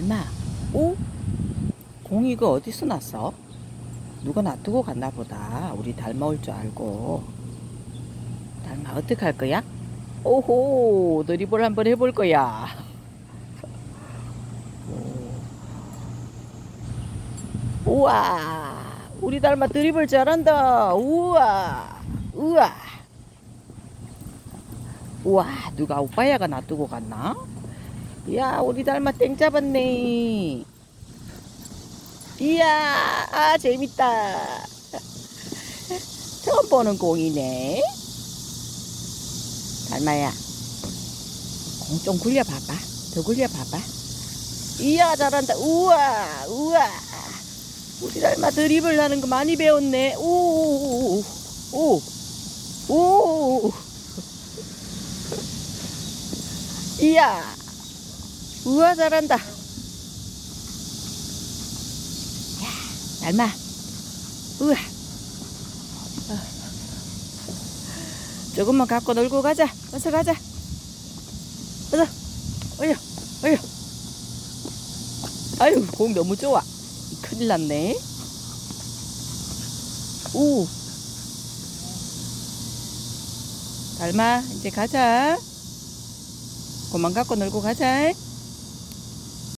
달마. 오? 공이 이거 어디서 났어? 누가 놔두고 갔나 보다. 우리 닮아 올 줄 알고. 닮아 어떻게 할 거야? 오호, 드리블 한번 해볼 거야. 오. 우와, 우리 닮아 드리블 잘한다. 우와, 우와. 우와, 누가 오빠야가 놔두고 갔나? 야, 우리 닮아 땡 잡았네. 이야, 아, 재밌다. 처음 보는 공이네. 닮아야, 공 좀 굴려봐봐. 더 굴려봐봐. 이야, 잘한다. 우와, 우와. 우리 닮아 드립을 하는 거 많이 배웠네. 오, 오, 오, 오. 이야, 우와, 잘한다. 닮아. 우와. 어. 조금만 갖고 놀고 가자. 어서 가자. 어서. 어여, 어여. 아유, 공 너무 좋아. 큰일 났네. 오. 닮아, 이제 가자. 그만 갖고 놀고 가자.